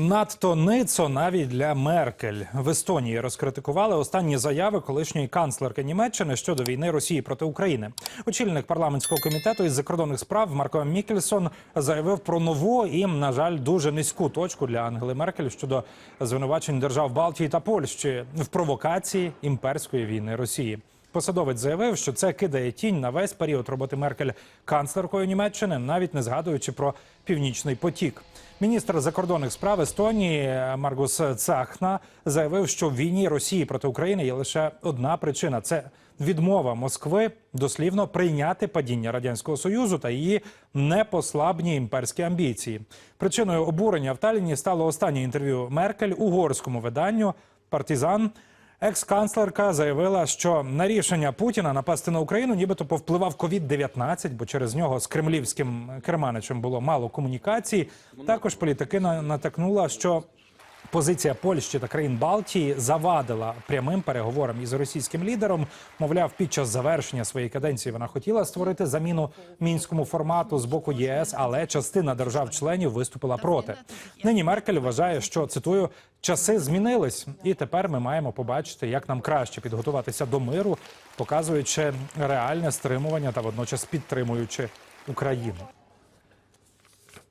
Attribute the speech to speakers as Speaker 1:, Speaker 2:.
Speaker 1: Надто ницо навіть для Меркель в Естонії розкритикували останні заяви колишньої канцлерки Німеччини щодо війни Росії проти України. Очільник парламентського комітету із закордонних справ Марко Мікельсон заявив про нову і, на жаль, дуже низьку точку для Ангели Меркель щодо звинувачень держав Балтії та Польщі в провокації імперської війни Росії. Посадовець заявив, що це кидає тінь на весь період роботи Меркель канцлеркою Німеччини, навіть не згадуючи про північний потік. Міністр закордонних справ Естонії Маргус Цахна заявив, що в війні Росії проти України є лише одна причина: це відмова Москви дослівно прийняти падіння радянського союзу та її непослабні імперські амбіції. Причиною обурення в Таліні стало останнє інтерв'ю Меркель угорському виданню Партизан. Екс-канцлерка заявила, що на рішення Путіна напасти на Україну нібито повпливав COVID-19, бо через нього з кремлівським керманичем було мало комунікацій. Також політикина натякнула, що позиція Польщі та країн Балтії завадила прямим переговорам із російським лідером. Мовляв, під час завершення своєї каденції вона хотіла створити заміну мінському формату з боку ЄС, але частина держав-членів виступила проти. Нині Меркель вважає, що цитую часи змінились, і тепер ми маємо побачити, як нам краще підготуватися до миру, показуючи реальне стримування та водночас підтримуючи Україну.